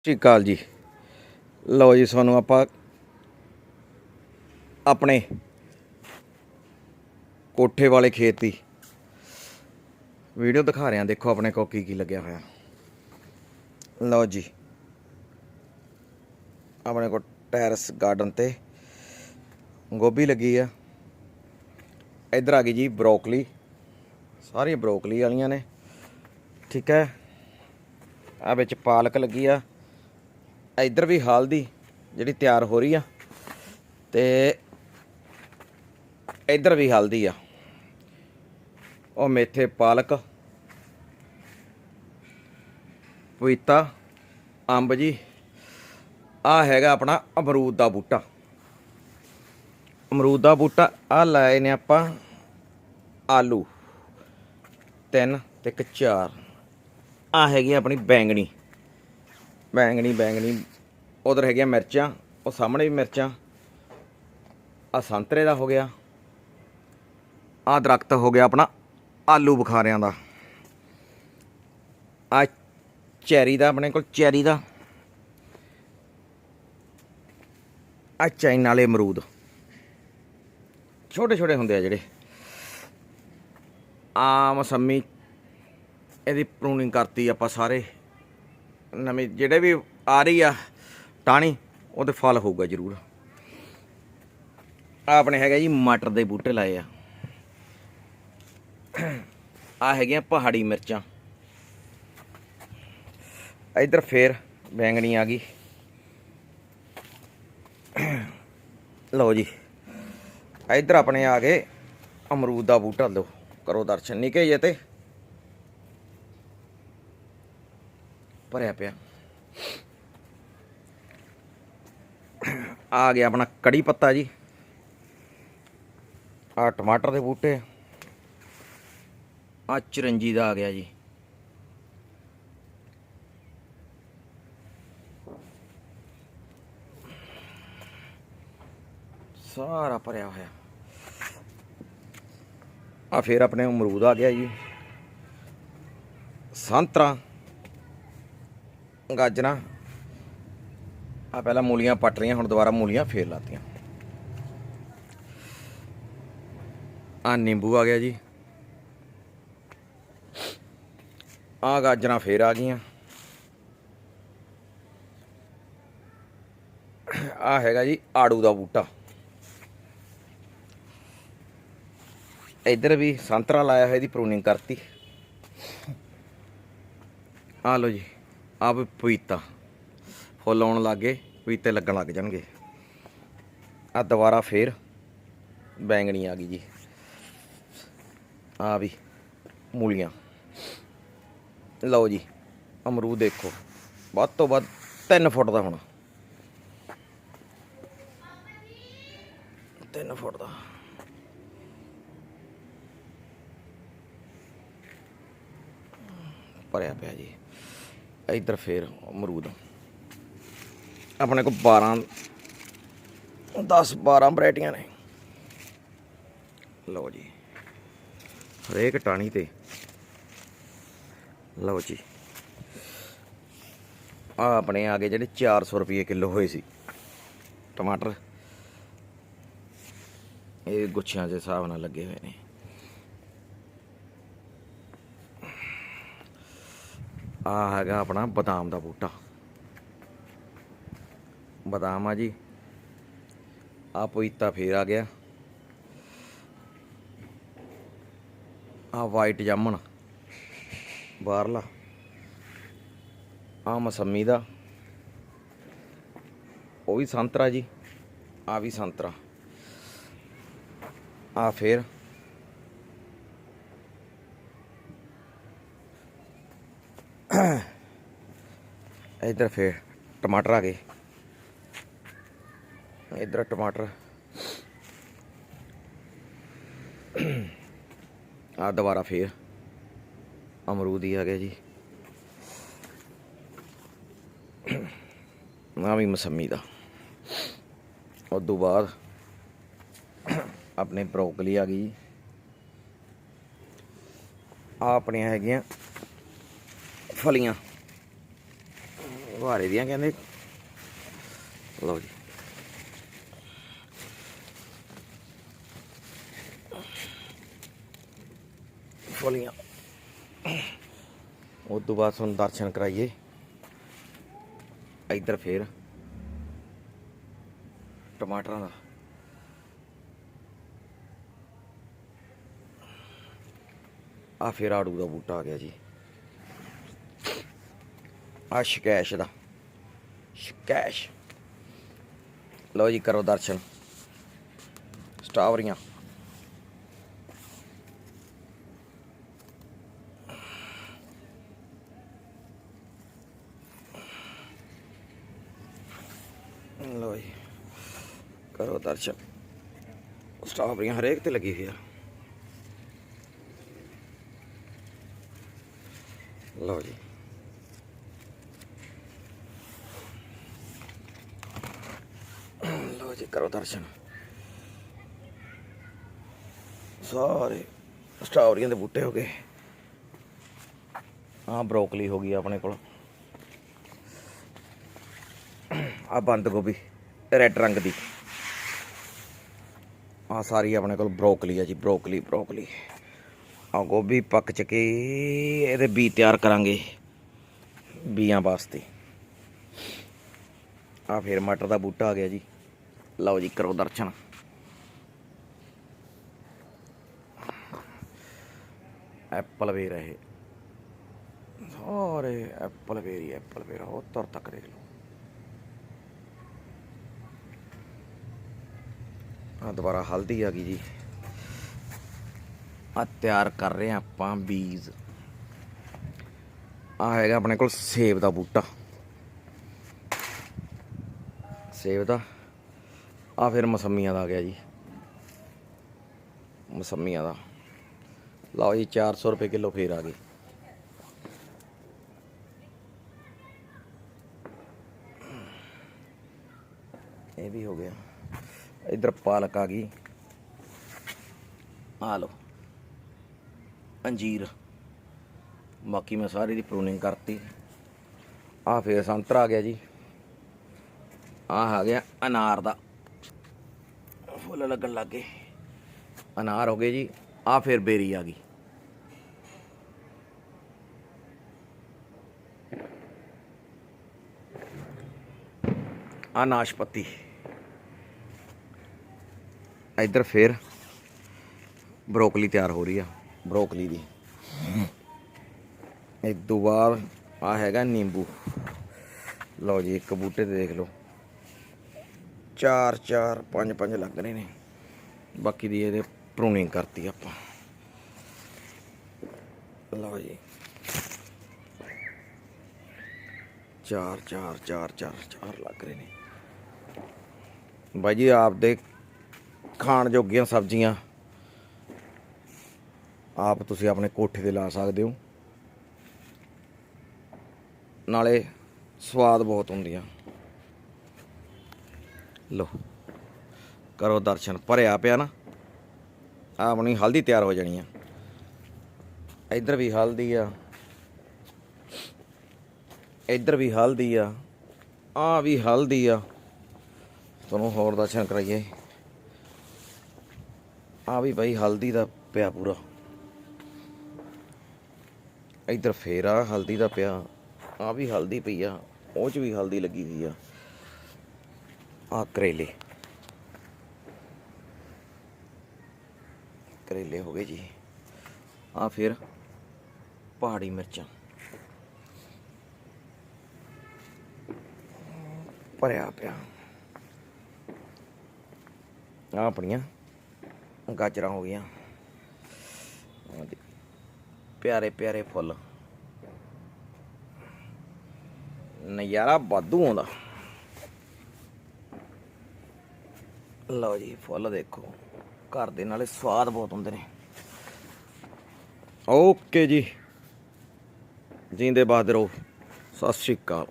ਸਤਿ ਸ਼੍ਰੀ ਅਕਾਲ ਜੀ। ਲਓ ਜੀ, ਤੁਹਾਨੂੰ ਆਪਾਂ ਆਪਣੇ ਕੋਠੇ ਵਾਲੇ ਖੇਤ ਦੀ ਵੀਡੀਓ ਦਿਖਾ ਰਹੇ। ਹਾਂ ਦੇਖੋ ਆਪਣੇ ਕੋ ਕੀ ਕੀ ਲੱਗਿਆ ਹੋਇਆ। ਲਓ ਜੀ, ਆਪਣੇ ਕੋ ਟੈਰਸ ਗਾਰਡਨ ਤੇ ਗੋਭੀ ਲੱਗੀ ਆ। ਇੱਧਰ ਆ ਗਈ ਜੀ ਬਰੋਕਲੀ। ਸਾਰੀਆਂ ਬਰੋਕਲੀ ਵਾਲੀਆਂ ਨੇ। ਠੀਕ ਹੈ। ਆ ਵਿੱਚ ਪਾਲਕ ਲੱਗੀ ਆ। ਇੱਧਰ ਵੀ ਹਲਦੀ ਜਿਹੜੀ ਤਿਆਰ ਹੋ ਰਹੀ ਆ ਤੇ ਇੱਧਰ ਵੀ ਹਲਦੀ ਆ। ਉਹ ਮੇਥੇ ਪਾਲਕ, ਪਪੀਤਾ, ਅੰਬ ਜੀ। ਆ ਹੈਗਾ ਆਪਣਾ ਅਮਰੂਦ ਦਾ ਬੂਟਾ। ਅਮਰੂਦ ਦਾ ਬੂਟਾ ਆ ਲਾਏ ਨੇ ਆਪਾਂ ਆਲੂ। ਤਿੰਨ ਤੇ ਇੱਕ ਚਾਰ। ਆ ਹੈਗੀ ਆਪਣੀ ਬੈਂਗਣੀ। ਬੈਂਗਣੀ ਬੈਂਗਣੀ। ਉਧਰ ਹੈਗੀਆਂ ਮਿਰਚਾਂ, ਉਹ ਸਾਹਮਣੇ ਵੀ ਮਿਰਚਾਂ। ਆ ਸੰਤਰੇ ਦਾ ਹੋ ਗਿਆ। ਆ ਦਰਖਤ ਹੋ ਗਿਆ ਆਪਣਾ ਆਲੂ ਬੁਖਾਰਿਆਂ ਦਾ। ਆ ਚੈਰੀ ਦਾ, ਆਪਣੇ ਕੋਲ ਚੈਰੀ ਦਾ। ਆ ਚਾਈਨ ਵਾਲੇ ਅਮਰੂਦ। ਛੋਟੇ ਛੋਟੇ ਹੁੰਦੇ ਆ ਜਿਹੜੇ। ਆ ਮਸੰਮੀ ਇਹਦੀ ਪ੍ਰੂਨਿੰਗ ਕਰਤੀ ਆਪਾਂ ਸਾਰੇ। ਨਵੇਂ, ਜਿਹੜੇ ਵੀ ਆ ਰਹੀ ਆ ਟਾਣੀ ਉਹਦੇ ਫਲ ਹੋਊਗਾ ਜ਼ਰੂਰ। ਆਪਣੇ ਹੈਗਾ ਜੀ ਮਟਰ ਦੇ ਬੂਟੇ ਲਾਏ ਆ। ਆ ਹੈਗੀਆਂ ਪਹਾੜੀ ਮਿਰਚਾਂ। ਇਧਰ ਫੇਰ ਬੈਂਗਣੀ ਆ ਗਈ। ਲਓ ਜੀ, ਇਧਰ ਆਪਣੇ ਆ ਗਏ ਅਮਰੂਦ ਦਾ ਬੂਟਾ। ਲਓ, ਕਰੋ ਦਰਸ਼ਨ। ਨਿੱਕੇ ਜੇ ਤੇ ਭਰਿਆ ਪਿਆ। ਆ ਗਿਆ ਆਪਣਾ ਕੜੀ ਪੱਤਾ ਜੀ। ਆ ਟਮਾਟਰ ਦੇ ਬੂਟੇ। ਆ ਚਰੰਜੀ ਦਾ ਆ ਗਿਆ ਜੀ। ਸਾਰਾ ਭਰਿਆ ਹੋਇਆ। ਆ ਫੇਰ ਆਪਣੇ ਅਮਰੂਦ ਆ ਗਿਆ ਜੀ। ਸੰਤਰਾ। ਗਾਜਰਾਂ ਆ ਪਹਿਲਾਂ ਮੂਲੀਆਂ ਪੱਟ ਰਹੀਆਂ, ਹੁਣ ਦੁਬਾਰਾ ਮੂਲੀਆਂ ਫੇਰ ਲਾਤੀਆਂ। ਆ ਨਿੰਬੂ ਆ ਗਿਆ ਜੀ। ਆ ਗਾਜਰਾਂ ਫੇਰ ਆ ਗਈਆਂ। ਆ ਹੈਗਾ ਜੀ ਆੜੂ ਦਾ ਬੂਟਾ। ਇੱਧਰ ਵੀ ਸੰਤਰਾ ਲਾਇਆ ਹੋਇਆ, ਇਹਦੀ ਪ੍ਰੂਨਿੰਗ ਕਰਤੀ। ਆ ਲਓ ਜੀ। ਆ ਪਪੀਤਾ ਫੁੱਲ ਆਉਣ ਲੱਗੇ, ਪਪੀਤੇ ਲੱਗਣ ਲੱਗ ਜਾਣਗੇ। ਆ ਦੁਬਾਰਾ ਫੇਰ ਬੈਂਗਣੀ ਆ ਗਈ ਜੀ। ਆ ਵੀ ਮੂਲੀਆਂ। ਲਓ ਜੀ, ਅਮਰੂਦ ਦੇਖੋ, ਵੱਧ ਤੋਂ ਵੱਧ 3 ਫੁੱਟ ਦਾ ਹੋਣਾ। 3 ਫੁੱਟ ਦਾ। ਭਰਿਆ ਪਿਆ ਜੀ। ਇੱਧਰ ਫੇਰ ਅਮਰੂਦ। ਆਪਣੇ ਕੋਲ 12 10 12 ਵੈਰਾਈਟੀਆਂ ਨੇ। ਲਓ ਜੀ, ਹਰੇਕ ਟਾਣੀ ਤੇ। ਲਓ ਜੀ ਆ ਆਪਣੇ ਆ ਗਏ ਜਿਹੜੇ 400 ਰੁਪਏ ਕਿਲੋ ਹੋਏ ਸੀ। ਟਮਾਟਰ। ਇਹ ਗੁੱਛਿਆਂ ਦੇ ਹਿਸਾਬ ਨਾਲ ਲੱਗੇ ਹੋਏ ਨੇ। ਆ ਹੈਗਾ ਆਪਣਾ ਬਦਾਮ ਦਾ ਬੂਟਾ। ਬਦਾਮ ਆ ਜੀ। ਆ ਪਪੀਤਾ ਫੇਰ ਆ ਗਿਆ। ਆ ਵਾਈਟ ਜਾਮਣ। ਬਾਹਰਲਾ। ਆ ਮਸੰਮੀ ਦਾ। ਉਹ ਵੀ ਸੰਤਰਾ ਜੀ। ਆ ਵੀ ਸੰਤਰਾ। ਆ ਫੇਰ ਇੱਧਰ ਫੇਰ ਟਮਾਟਰ ਆ ਗਏ। ਇੱਧਰ ਟਮਾਟਰ। ਆ ਦੁਬਾਰਾ ਫੇਰ ਅਮਰੂਦ ਹੀ ਆ ਗਿਆ ਜੀ। ਆ ਵੀ ਮਸੰਮੀ ਦਾ। ਉਸ ਤੋਂ ਬਾਅਦ ਆਪਣੇ ਬਰੋਕਲੀ ਆ ਗਈ। ਆ ਆਪਣੀਆਂ ਹੈਗੀਆਂ ਫਲੀਆਂ। ਵਾਰੇ ਦੀਆਂ ਕਹਿੰਦੇ। ਲਓ ਜੀ। ਫਲੀਆਂ। ਉਸ ਤੋਂ ਬਾਅਦ ਤੁਹਾਨੂੰ ਦਰਸ਼ਨ ਕਰਾਈਏ। ਇੱਧਰ ਫੇਰ। ਟਮਾਟਰਾਂ ਦਾ। ਆ ਫੇਰ ਆੜੂ ਦਾ ਬੂਟਾ ਆ ਗਿਆ ਜੀ। ਆ ਸ਼ਕੈਸ਼ ਦਾ। ਸ਼ਕੈਸ਼। ਲਓ ਜੀ ਕਰੋ ਦਰਸ਼ਨ। ਸਟ੍ਰਾਬਰੀਆਂ ਲਓ ਜੀ, ਕਰੋ ਦਰਸ਼ਨ। ਸਟ੍ਰਾਬਰੀਆਂ ਹਰੇਕ ਤੇ ਲੱਗੀ ਹੋਈ ਆ। ਲਓ ਜੀ ਲਓ ਜੀ ਕਰੋ ਦਰਸ਼ਨ। ਸਾਰੇ ਸਟ੍ਰਾਬੇਰੀਆਂ ਦੇ ਬੂਟੇ ਹੋ ਗਏ। ਆ ਬਰੋਕਲੀ ਹੋ ਗਈ ਆਪਣੇ ਕੋਲ। ਆ ਬੰਦ ਗੋਭੀ, ਰੈੱਡ ਰੰਗ ਦੀ। ਆ ਸਾਰੀ ਆਪਣੇ ਕੋਲ ਬਰੋਕਲੀ ਆ ਜੀ, ਬਰੋਕਲੀ ਬਰੋਕਲੀ। ਆ ਗੋਭੀ ਪੱਕ ਚੁੱਕੀ, ਇਹਦੇ ਬੀ ਤਿਆਰ ਕਰਾਂਗੇ ਬੀਆਂ ਵਾਸਤੇ। ਆ ਫਿਰ ਮਟਰ ਦਾ ਬੂਟਾ ਆ ਗਿਆ ਜੀ। ਲਓ ਜੀ, ਕਰੋ ਦਰਸ਼ਨ। ਐਪਲ ਵੇਰ ਇਹ ਸਾਰੇ ਐਪਲ ਵੇਰ ਹੀ ਐਪਲ ਵੇਰ ਉਹ ਤੁਰ ਤੱਕ ਦੇਖ ਲਓ। ਆ ਦੁਬਾਰਾ ਹਲਦੀ ਆ ਗਈ ਜੀ। ਆ ਤਿਆਰ ਕਰ ਰਹੇ ਆ ਆਪਾਂ ਬੀਜ। ਆ ਹੈਗਾ ਆਪਣੇ ਕੋਲ ਸੇਬ ਦਾ ਬੂਟਾ। ਸੇਬ ਦਾ ਆ ਫਿਰ ਮਸੰਮੀਆਂ ਦਾ ਆ ਗਿਆ ਜੀ। ਮਸੰਮੀਆਂ ਦਾ। ਲਓ ਜੀ 400 ਰੁਪਏ ਕਿਲੋ ਫੇਰ ਆ ਗਏ। ਇਹ ਵੀ ਹੋ ਗਿਆ। ਇਧਰ ਪਾਲਕ ਆ ਗਈ। ਆ ਲਓ, ਅੰਜੀਰ। ਬਾਕੀ ਮੈਂ ਸਾਰੇ ਦੀ ਪ੍ਰੂਨਿੰਗ ਕਰਤੀ। ਆ ਫੇਰ ਸੰਤਰਾ ਆ ਗਿਆ ਜੀ। ਆ ਆ ਗਿਆ ਅਨਾਰ ਦਾ। ਫੁੱਲ ਲੱਗਣ ਲੱਗ ਗਏ। ਅਨਾਰ ਹੋ ਗਏ ਜੀ ਆ ਫਿਰ ਬੇਰੀ ਆ ਗਈ। ਆ ਨਾਸ਼ਪਤੀ। ਇੱਧਰ ਫੇਰ ਬਰੋਕਲੀ ਤਿਆਰ ਹੋ ਰਹੀ ਆ, ਬਰੋਕਲੀ ਦੀ। ਇਹ ਤੋਂ ਬਾਅਦ ਆ ਹੈਗਾ ਨਿੰਬੂ। ਲਓ ਜੀ, ਇੱਕ ਬੂਟੇ ਤੇ ਦੇਖ ਲਓ। ਚਾਰ ਚਾਰ, ਪੰਜ ਪੰਜ ਲੱਗ ਰਹੇ ਨੇ। ਬਾਕੀ ਦੀ ਇਹਦੇ ਪ੍ਰੂਨਿੰਗ ਕਰਤੀ ਆਪਾਂ। ਲਓ ਜੀ। ਚਾਰ ਚਾਰ ਚਾਰ ਚਾਰ ਚਾਰ ਲੱਗ ਰਹੇ ਨੇ। ਬਾਈ ਜੀ, ਆਪਦੇ ਖਾਣ ਜੋਗੀਆਂ ਸਬਜ਼ੀਆਂ ਆਪ ਤੁਸੀਂ ਆਪਣੇ ਕੋਠੇ ਤੇ ਲਾ ਸਕਦੇ ਹੋ। ਨਾਲੇ ਸਵਾਦ ਬਹੁਤ ਹੁੰਦੀਆਂ। ਲੋ ਕਰੋ ਦਰਸ਼ਨ। ਭਰਿਆ ਪਿਆ ਨਾ। ਆਹ ਆਪਣੀ ਹਲਦੀ ਤਿਆਰ ਹੋ ਜਾਣੀ ਆ। ਇੱਧਰ ਵੀ ਹਲਦੀ ਆ। ਇੱਧਰ ਵੀ ਹਲਦੀ ਆ। ਆ ਵੀ ਹਲਦੀ ਆ। ਤੁਹਾਨੂੰ ਹੋਰ ਦਰਸ਼ਨ ਕਰਾਈਏ। ਆ ਵੀ ਭਾਈ ਹਲਦੀ ਦਾ ਪਿਆ ਪੂਰਾ। ਇੱਧਰ ਫੇਰਾ ਹਲਦੀ ਦਾ ਪਿਆ। ਆ ਵੀ ਹਲਦੀ ਪਈ ਆ। ਉਹ ਚ ਵੀ ਹਲਦੀ ਲੱਗੀ ਹੋਈ ਆ। ਆ ਕਰੇਲੇ। ਕਰੇਲੇ ਹੋ ਗਏ ਜੀ। ਆ ਫਿਰ ਪਹਾੜੀ ਮਿਰਚਾਂ। ਭਰਿਆ ਪਿਆ। ਆ ਆਪਣੀਆਂ ਗਾਜਰਾਂ ਹੋ ਗਈਆਂ। ਪਿਆਰੇ ਪਿਆਰੇ ਫੁੱਲ। ਨਜ਼ਾਰਾ ਵਾਧੂ ਆਉਂਦਾ। ਲਓ ਜੀ, ਫੁੱਲ ਦੇਖੋ। ਘਰ ਦੇ ਨਾਲੇ ਸਵਾਦ ਬਹੁਤ ਹੁੰਦੇ ਨੇ। ਓਕੇ ਜੀ। ਜਿੰਦੇ ਬਾਦ ਰਹੋ। ਸਤਿ ਸ਼੍ਰੀ ਅਕਾਲ।